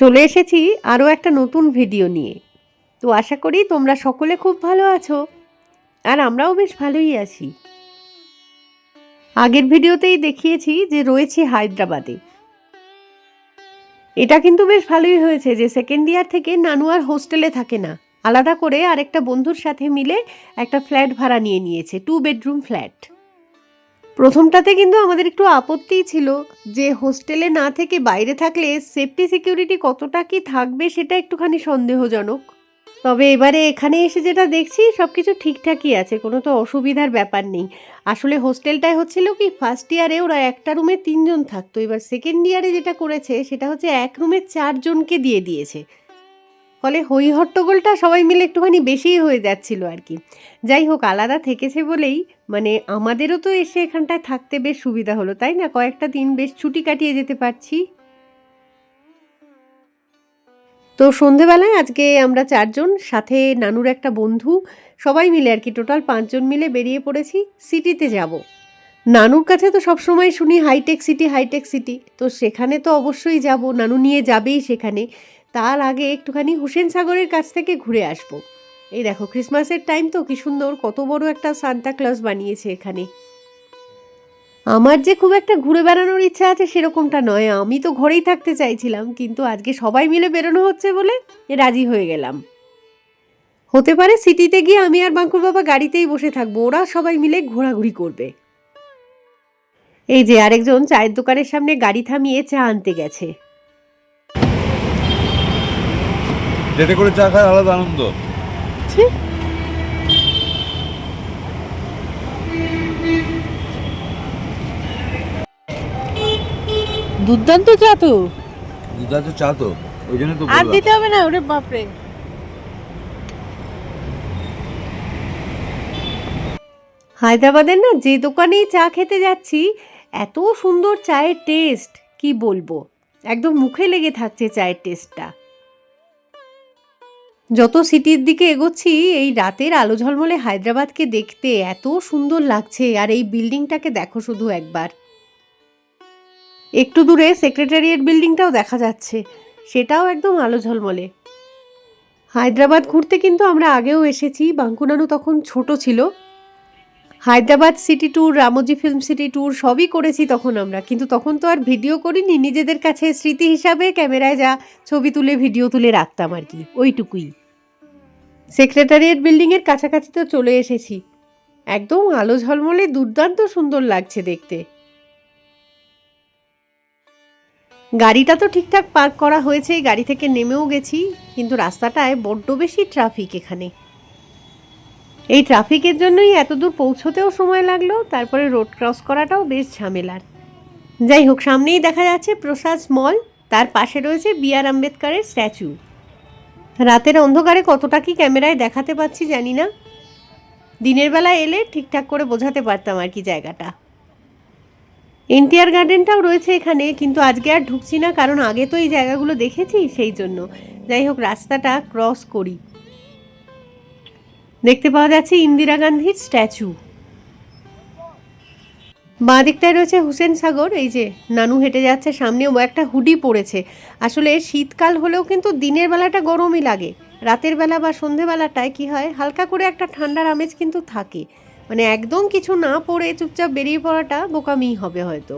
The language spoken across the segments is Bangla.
চলে এসেছি আরও একটা নতুন ভিডিও নিয়ে। তো আশা করি তোমরা সকলে খুব ভালো আছো, আর আমরাও বেশ ভালোই আছি। আগের ভিডিওতেই দেখিয়েছি যে রয়েছি হায়দ্রাবাদে। এটা কিন্তু বেশ ভালোই হয়েছে যে সেকেন্ড ইয়ার থেকে নানু আর হোস্টেলে থাকে না। আলাদা করে আরেকটা বন্ধুর সাথে মিলে একটা ফ্ল্যাট ভাড়া নিয়ে নিয়েছে টু বেডরুম ফ্ল্যাট প্রথমটাতে কিন্তু আমাদের একটু আপত্তিই ছিল যে হোস্টেলে না থেকে বাইরে থাকলে সেফটি সিকিউরিটি কতটা কি থাকবে সেটা একটুখানি সন্দেহজনক। তবে এবারে এখানে এসে যেটা দেখছি সব কিছু ঠিকঠাকই আছে, কোনো তো অসুবিধার ব্যাপার নেই। আসলে হোস্টেলটায় হচ্ছিল কি ফার্স্ট ইয়ারে ওরা একটা রুমে তিনজন থাকতো, এবার সেকেন্ড ইয়ারে যেটা করেছে সেটা হচ্ছে এক রুমে চারজনকে দিয়ে দিয়েছে। ফলে হই হট্টগোলটা সবাই মিলে একটুখানি বেশিই হয়ে যাচ্ছিল আর কি। যাই হোক, আলাদা থেকেছে বলেই মানে আমাদেরও তো এসে এখানটায় থাকতে বেশ সুবিধা হলো, তাই না? কয়েকটা দিন বেশ ছুটি কাটিয়ে যেতে পারছি। তো সন্ধেবেলায় আজকে আমরা চারজন, সাথে নানুর একটা বন্ধু, সবাই মিলে আর কি, টোটাল পাঁচজন মিলে বেরিয়ে পড়েছি সিটিতে যাব। নানুর কাছে তো সবসময় শুনি হাইটেক সিটি হাইটেক সিটি, তো সেখানে তো অবশ্যই যাব। নানু নিয়ে যাবেই সেখানে। তার আগে একটুখানি হুসেন সাগরের কাছ থেকে ঘুরে আসব। এই দেখো ক্রিসমাসের টাইম তো কি সুন্দর, কত বড় একটা সান্তা ক্লজ বানিয়েছে এখানে। আমার যে খুব একটা ঘুরে বেড়ানোর ইচ্ছা আছে সেরকমটা নয়, আমি তো ঘরেই থাকতে চাইছিলাম, কিন্তু আজকে সবাই মিলে বেরোনো হচ্ছে বলে রাজি হয়ে গেলাম। হতে পারে সিটিতে গিয়ে আমি আর বাঙ্কুর বাবা গাড়িতেই বসে থাকব, ওরা সবাই মিলে ঘোরাঘুরি করবে। এই যে আরেকজন চায়ের দোকানের সামনে গাড়ি থামিয়ে চা আনতে গেছে। ডেটে করে চা খাওয়ার আলাদা আনন্দ। দুর্দান্ত চা তো। দুধা তো চা তো ওই জন্য তো আর দিতে হবে না ওরে বাপরে। হায়দ্রাবাদের না যে দোকানেই চা খেতে যাচ্ছি এত সুন্দর চায়ের টেস্ট কি বলব? একদম মুখে লেগে থাকছে চায়ের টেস্টটা। যত সিটির দিকে এগোচ্ছি, এই রাতের আলো ঝলমলে হায়দ্রাবাদকে দেখতে এত সুন্দর লাগছে, আর এই বিল্ডিংটাকে দেখো শুধু একবার। একটু দূরে সেক্রেটারিয়েট বিল্ডিংটাও দেখা যাচ্ছে, সেটাও একদম আলো ঝলমলে। হায়দ্রাবাদ ঘুরতে কিন্তু আমরা আগেও এসেছি বাঙ্কুনানু তখন ছোট ছিল। Hyderabad city tour, Ramoji film city tour সবই করেছি তখন আমরা, কিন্তু তখন তো আর ভিডিও করিনি, নিজেদের কাছে স্মৃতি হিসাবে ক্যামেরায় যা ছবি তুলে, ভিডিও তুলে রাখতাম আর কি, ওইটুকুই। সেক্রেটারিয়েট বিল্ডিংয়ের কাছাকাছি তো চলে এসেছি। একদম আলো ঝলমলে দুর্দান্ত সুন্দর লাগছে দেখতে। গাড়িটা তো ঠিকঠাক পার্ক করা হয়েছে গাড়ি থেকে নেমেও গেছি, কিন্তু রাস্তাটায় বড্ড বেশি ট্রাফিক এখানে। এই ট্রাফিকের জন্যই এত দূর পৌঁছতেও সময় লাগল, তারপরে রোড ক্রস করাটাও বেশ ঝামেলার। যাই হোক, সামনেই দেখা যাচ্ছে প্রসাদ মল, তার পাশে রয়েছে বি আর আম্বেদকারের স্ট্যাচু। রাতের অন্ধকারে কতটা কি ক্যামেরায় দেখাতে পাচ্ছি জানি না। দিনের বেলা এলে ঠিকঠাক করে বোঝাতে পারতাম আর কি জায়গাটা। এনটিআর গার্ডেনটাও রয়েছে এখানে, কিন্তু আজকে আর ঢুকছি না, কারণ আগে তো এই জায়গাগুলো দেখেছি সেই জন্য। যাই হোক, রাস্তাটা ক্রস করি। দেখতে পাওয়া যাচ্ছে ইন্দিরা গান্ধীর স্ট্যাচু। বাঁ দিকটায় রয়েছে হুসেন সাগর, এই যে নানু হেঁটে যাচ্ছে সামনে ও একটা হুডি পড়েছে। আসলে শীতকাল হলেও কিন্তু দিনের বেলাটা গরমই লাগে। রাতের বেলা বা সন্ধেবেলাটায় কি হয়, হালকা করে একটা ঠান্ডার আমেজ কিন্তু থাকে। মানে একদম কিছু না পড়ে চুপচাপ বেরিয়ে পড়াটা বোকামিই হবে হয়তো।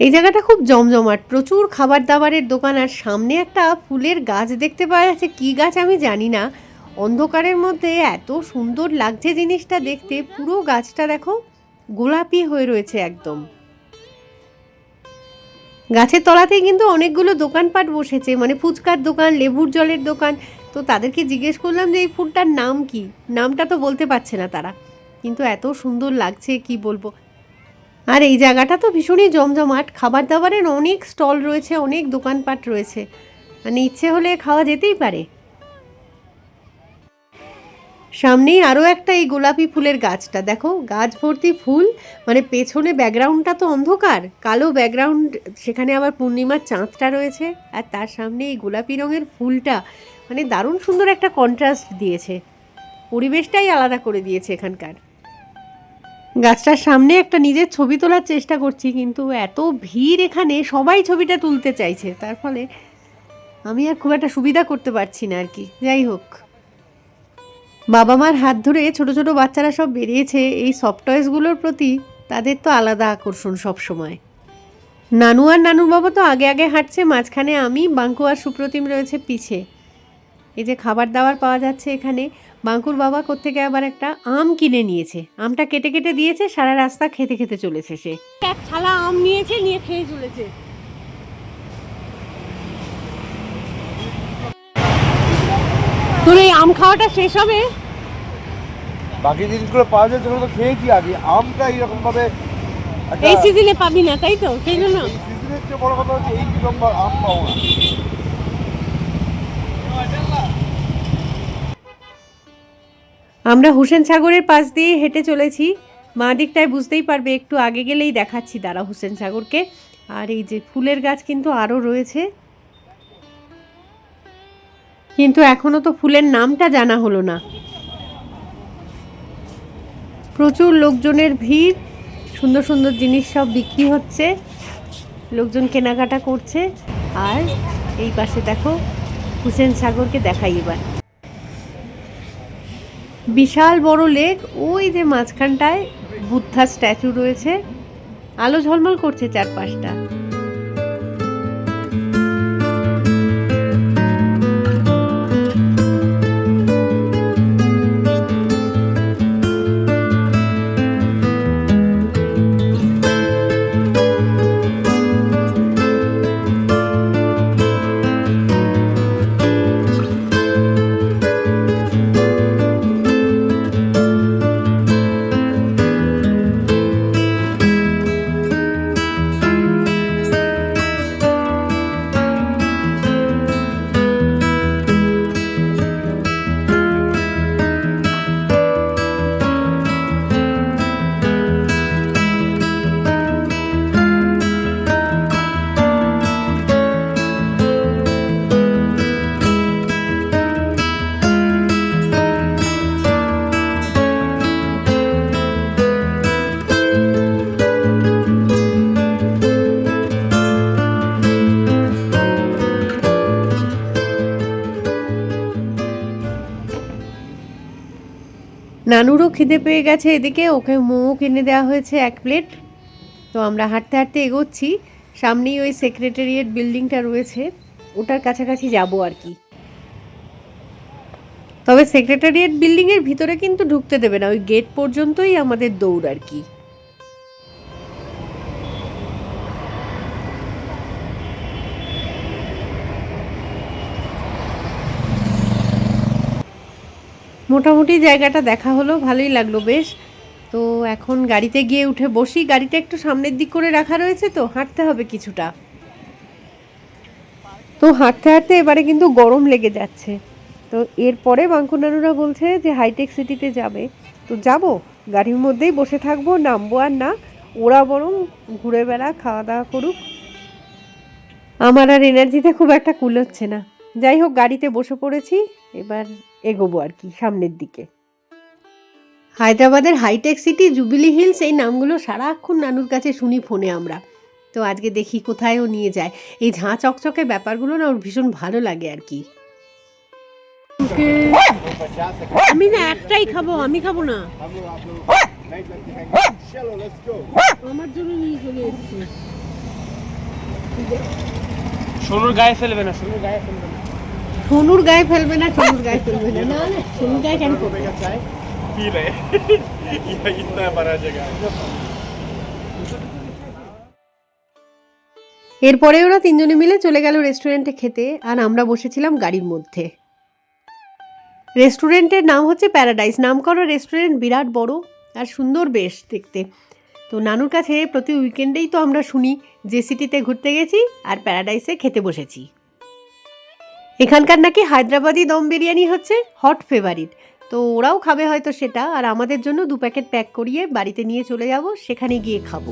এই জায়গাটা খুব জমজমাট, প্রচুর খাবার দাবারের দোকান, আর সামনে একটা ফুলের গাছ দেখতে পাওয়া যাচ্ছে। কী গাছ আমি জানি না। অন্ধকারের মধ্যে এত সুন্দর লাগছে জিনিসটা দেখতে, পুরো গাছটা দেখো। গোলাপি হয়ে রয়েছে একদম। গাছের তলাতে কিন্তু অনেকগুলো দোকানপাট বসেছে মানে ফুচকার দোকান, লেবুর জলের দোকান। তো তাদেরকে জিজ্ঞেস করলাম যে এই ফুলটার নাম কি? নামটা তো বলতে পারছে না তারা। কিন্তু এত সুন্দর লাগছে, কি বলব? আর এই জায়গাটা তো ভীষণই জমজমাট। খাবার দাবারের অনেক স্টল রয়েছে, অনেক দোকানপাট রয়েছে। মানে ইচ্ছে হলে খাওয়া যেতেই পারে। সামনেই আরও একটা এই গোলাপি ফুলের গাছটা। দেখো, গাছ ভর্তি ফুল মানে পেছনে ব্যাকগ্রাউন্ডটা তো অন্ধকার, কালো ব্যাকগ্রাউন্ড, সেখানে আবার পূর্ণিমার চাঁদটা রয়েছে, আর তার সামনে এই গোলাপি রঙের ফুলটা মানে দারুণ সুন্দর একটা কন্ট্রাস্ট দিয়েছে। পরিবেশটাই আলাদা করে দিয়েছে এখানকার। গাছটার সামনে একটা নিজের ছবি তোলার চেষ্টা করছি, কিন্তু এত ভিড় এখানে, সবাই ছবিটা তুলতে চাইছে। তার ফলে আমি আর খুব একটা সুবিধা করতে পারছি না আর কি। যাই হোক। বাবা মার হাত ধরে ছোট ছোট বাচ্চারা সব বেরিয়েছে। এই সফট টয়েসগুলোর প্রতি তাদের তো আলাদা আকর্ষণ সব সময় নানু আর নানুর বাবা তো আগে আগে হাঁটছে, মাঝখানে আমি, বাঙ্কু আর সুপ্রতিম রয়েছে পিছে। এই যে খাবার দাবার পাওয়া যাচ্ছে এখানে। বাঙ্কুর বাবা কোত্থেকে আবার একটা আম কিনে নিয়েছে। আমটা কেটে কেটে দিয়েছে, সারা রাস্তা খেতে খেতে চলেছে সে। এক থালা আম নিয়েছে, নিয়ে খেয়ে চলেছে তোর এই আম খাওয়াটা শেষ হবে? বাকি জিনিসগুলো পাওয়া যায় সেগুলো তো খেয়েছি আগে। আমটা এইরকম ভাবে এই সিজনে পাবি না তাই তো? সেই জন্য। সিজনের চেয়ে বড় কথা হচ্ছে এই আম পাওয়া না আমরা হুসেন সাগরের পাশ দিয়ে হেঁটে চলেছি। মা দিকটায় বুঝতেই পারবে একটু আগে গেলেই দেখাচ্ছি দাঁড়া হুসেন সাগরকে। আর এই যে ফুলের গাছ কিন্তু আরও রয়েছে। কিন্তু এখনও তো ফুলের নামটা জানা হলো না। প্রচুর লোকজনের ভিড়, সুন্দর সুন্দর জিনিস সব বিক্রি হচ্ছে, লোকজন কেনাকাটা করছে, আর এই পাশে দেখো হুসেন সাগরকে দেখাই এবার। বিশাল বড় লেক, ওই যে মাঝখানটায় বুদ্ধা স্ট্যাচু রয়েছে, আলো ঝলমল করছে চারপাশটা। খিদে পেয়ে গেছে এদিকে, ওকে মোমো কিনে দেওয়া হয়েছে এক প্লেট। তো আমরা হাঁটতে হাঁটতে এগোচ্ছি। সামনেই ওই সেক্রেটারিয়েট বিল্ডিংটা রয়েছে। ওটার কাছাকাছি যাব আর কি। তবে সেক্রেটারিয়েট বিল্ডিংয়ের ভিতরে কিন্তু ঢুকতে দেবে না। ওই গেট পর্যন্তই আমাদের দৌড় আর কি। মোটামুটি জায়গাটা দেখা হলো, ভালোই লাগল বেশ। তো এখন গাড়িতে গিয়ে উঠে বসি। গাড়িটা একটু সামনের দিক করে রাখা রয়েছে তো, হাঁটতে হবে কিছুটা। তো হাঁটতে হাঁটতে এবারে কিন্তু গরম লেগে যাচ্ছে। তো এরপরে বাঙ্কুনানুরা বলছে যে হাইটেক সিটিতে যাবে। তো যাব, গাড়ির মধ্যেই বসে থাকব, নামবো আর না। ওরা বরং ঘুরে বেড়া, খাওয়া দাওয়া করুক। আমার আর এনার্জিতে খুব একটা কুল হচ্ছে না। যাই হোক, গাড়িতে বসে পড়েছি। এবার এগোবো আর কি, সামনের দিকে। হায়দ্রাবাদের হাইটেক সিটি, জুবিলি হিলস, এই নামগুলো সারাক্ষণ নানুর কাছে শুনি ফোনে আমরা। তো আজকে দেখি কোথায়ও নিয়ে যায়। এই ঝাঁ চকচকে ব্যাপারগুলো না ওর ভীষণ ভালো লাগে আর কি। আমি না একটাই খাব, আমি খাব না। আমার জন্য নিয়ে চলে সোনুর গায়ে ফেলবে না সোনুর গায়ে ফেলবে সোনুর গায়ে ফেলবে না সোনুর গায়ে ফেলবে না? না না সোনুর গায়ে কেন করবে রে? ইয়া ইতনা বড় এরপরে ওরা তিনজনে মিলে চলে গেল রেস্টুরেন্টে খেতে আর আমরা বসেছিলাম গাড়ির মধ্যে। রেস্টুরেন্টের নাম হচ্ছে প্যারাডাইস। নামকরা রেস্টুরেন্ট বিরাট বড় আর সুন্দর বেশ দেখতে। তো নানুর কাছে প্রতি উইকেন্ডেই তো আমরা শুনি যে সিটিতে ঘুরতে গেছি আর প্যারাডাইসে খেতে বসেছি। এখানকার নাকি হায়দ্রাবাদি দম বিরিয়ানি হচ্ছে হট ফেভারিট তো ওরাও খাবে হয়তো সেটা, আর আমাদের জন্য দু প্যাকেট প্যাক করিয়ে বাড়িতে নিয়ে চলে যাব, সেখানে গিয়ে খাব।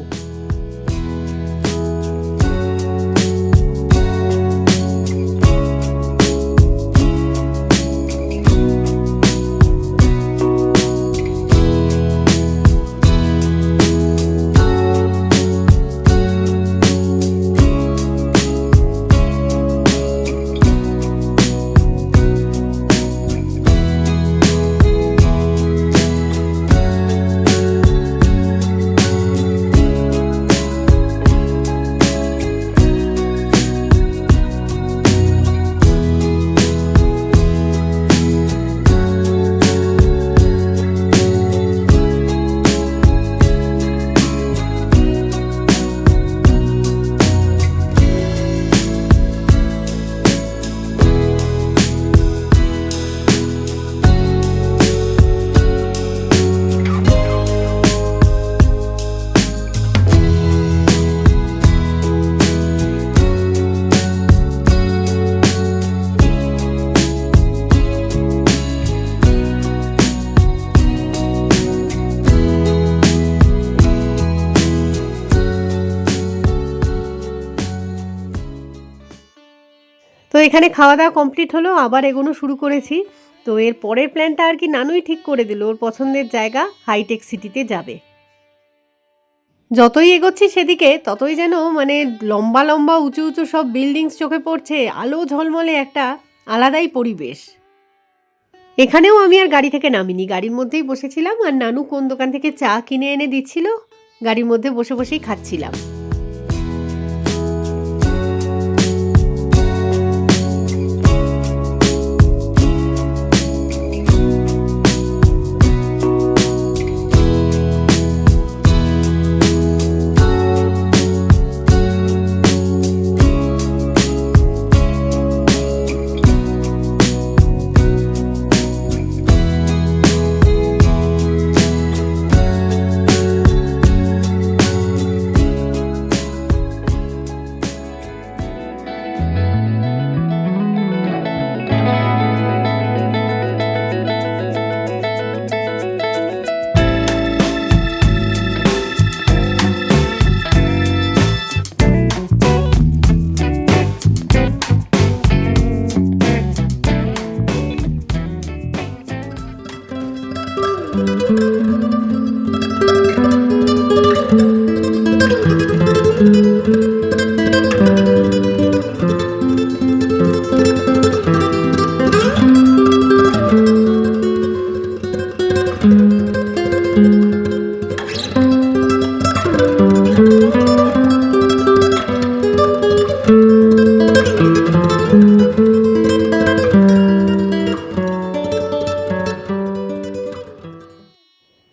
এখানে খাওয়া দাওয়া কমপ্লিট হলো, আবার এগোনো শুরু করেছি। তো এর পরের প্ল্যানটা আর কি নানুই ঠিক করে দিল, ওর পছন্দের জায়গা হাইটেক সিটিতে যাবে। যতই এগোচ্ছি সেদিকে, ততই যেন মানে লম্বা লম্বা উঁচু উঁচু সব বিল্ডিংস চোখে পড়ছে, আলো ঝলমলে একটা আলাদাই পরিবেশ। এখানেও আমি আর গাড়ি থেকে নামিনি, গাড়ির মধ্যেই বসেছিলাম আর নানু কোন দোকান থেকে চা কিনে এনে দিচ্ছিল, গাড়ির মধ্যে বসে বসেই খাচ্ছিলাম।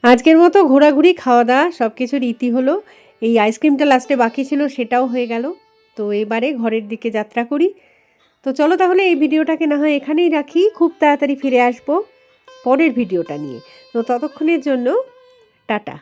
আজকের মতো ঘোরাঘুরি খাওয়া দাওয়া সব কিছুর ইতি হলো এই আইসক্রিমটা লাস্টে বাকি ছিল, সেটাও হয়ে গেল। তো এবারে ঘরের দিকে যাত্রা করি। তো চলো তাহলে এই ভিডিওটাকে না হয় এখানেই রাখি। খুব তাড়াতাড়ি ফিরে আসব পরের ভিডিওটা নিয়ে। তো ততক্ষণের জন্য টাটা।